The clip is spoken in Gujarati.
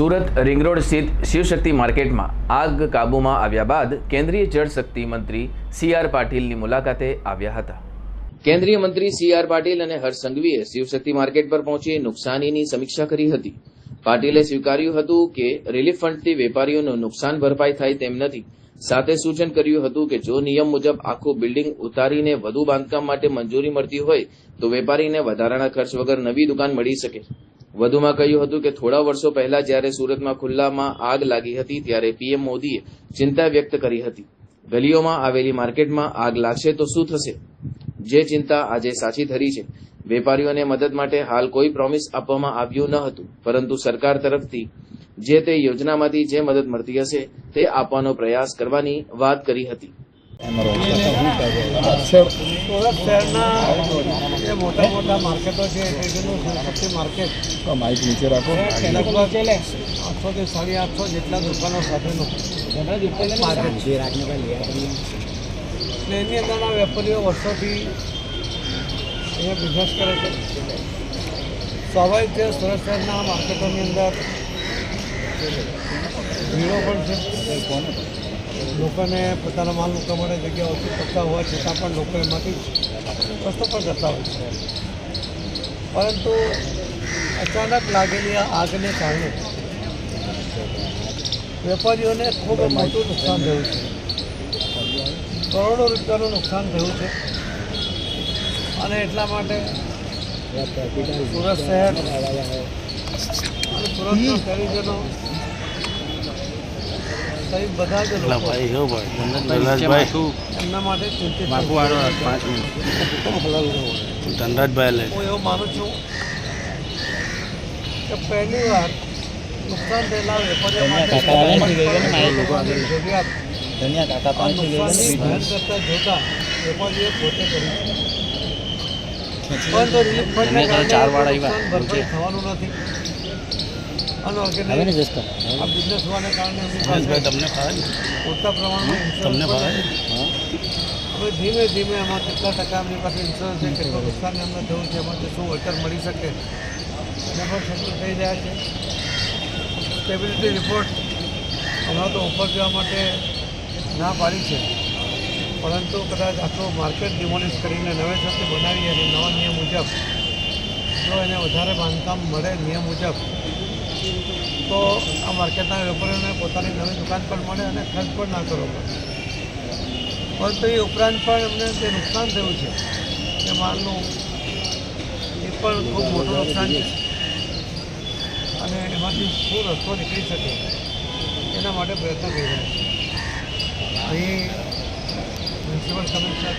સુરત રિંગ રોડ સ્થિત શિવશક્તિ માર્કેટમાં આગ કાબૂમાં આવ્યા બાદ કેન્દ્રીય જળશક્તિ મંત્રી સી આર પાટીલની મુલાકાતે આવ્યા હતા. કેન્દ્રીય મંત્રી સી આર પાટીલ અને હર્ષ સંઘવીએ શિવશક્તિ માર્કેટ પર પહોંચી નુકસાનીની સમીક્ષા કરી હતી. પાટીલે સ્વીકાર્યું હતું કે રિલીફ ફંડથી વેપારીઓનું નુકસાન ભરપાઈ થાય તેમ નથી. સાથે સૂચન કર્યું હતું કે જો નિયમ મુજબ આખું બિલ્ડિંગ ઉતારીને વધુ બાંધકામ માટે મંજૂરી મળતી હોય, તો વેપારીને વધારાના ખર્ચ વગર નવી દુકાન મળી શકે. વધુમાં કહ્યું હતું કે થોડા વર્ષો પહેલા જ્યારે સુરતમાં ખુલ્લામાં આગ લાગી હતી, ત્યારે પીએમ મોદીએ ચિંતા વ્યક્ત કરી હતી. ગલીઓમાં આવેલી માર્કેટમાં આગ લાગશે તો શું થશે? જે ચિંતા આજે સાચી ધરી છે. વેપારીઓને મદદ માટે હાલ કોઈ પ્રોમિસ આપવામાં આવ્યું ન હતું, પરંતુ સરકાર તરફથી જે તે યોજનામાંથી જે મદદ મળતી હશે, તે આપવાનો પ્રયાસ કરવાની વાત કરી હતી. સુરત શહેરના મોટા મોટા માર્કેટો છે એનું માર્કેટ. માઇક નીચે રાખો. આઠસોથી સાડી આઠસો જેટલા દુકાનો સાથેનું. માર્કેટ છે એટલે એની અંદરના વેપારીઓ વર્ષોથી અહીંયા બિઝનેસ કરે છે. સ્વાભાવિક છે સુરત શહેરના માર્કેટોની અંદર ભીડો પણ છે. લોકોને પોતાના માલ મૂકવા માટે જગ્યા ઓછી પડતા હોવા છતાં પણ લોકો એમાંથી રસ્તો પણ કરતા હોય છે. પરંતુ અચાનક લાગેલી આગને કારણે વેપારીઓને ખૂબ મોટું નુકસાન થયું છે. કરોડો રૂપિયાનું નુકસાન થયું છે. અને એટલા માટે સુરત શહેર અને સુરતના શહેરીજનો સહિત બધા જ લોકો. એમના માટે ચિંતિત છે. ધનરાજભાઈ હું એવું માનું છું કે પહેલી વાર નુકસાન થયેલા વેપારીઓ માટે લોકોની જરૂરિયાત. આ નુકસાનની કરતા જોતા વેપારીઓ પોતે કરી છે. પરંતુ રિલીફ ફંડને કારણે નુકસાન ભરપાઈ થવાનું નથી. આ બિઝનેસ હોવાને કારણે તમને ફાવે પૂરતા પ્રમાણમાં તમને ફાવે હવે ધીમે ધીમે એમાં કેટલા ટકા એમની પાસે ઇન્સ્યોરન્સ છે કેટલું નુકસાન એમને થયું છે એમાંથી શું વળતર મળી શકે? એના પણ સેટલ થઈ રહ્યા છે. સ્ટેબિલિટી રિપોર્ટ હમણાં તો ઉપર જવા માટે ના પાડી છે. પરંતુ કદાચ આખું માર્કેટ ડિમોલિશ કરીને નવેસરથી બનાવી અને નવા નિયમ મુજબ જો એને વધારે બાંધકામ મળે નિયમ મુજબ. માર્કેટના વેપારીઓને પોતાની નવી દુકાન પણ મળે અને ખર્ચ પણ ના કરવો પડે. પરંતુ એ ઉપરાંત પણ એમને જે નુકસાન થયું છે, એ માલનું એ પણ ખૂબ મોટું નુકસાન છે. અને એમાંથી શું રસ્તો નીકળી શકે, એના માટે પ્રયત્ન કરી રહ્યા છે. અહીં મ્યુનિસિપલ કમિશનર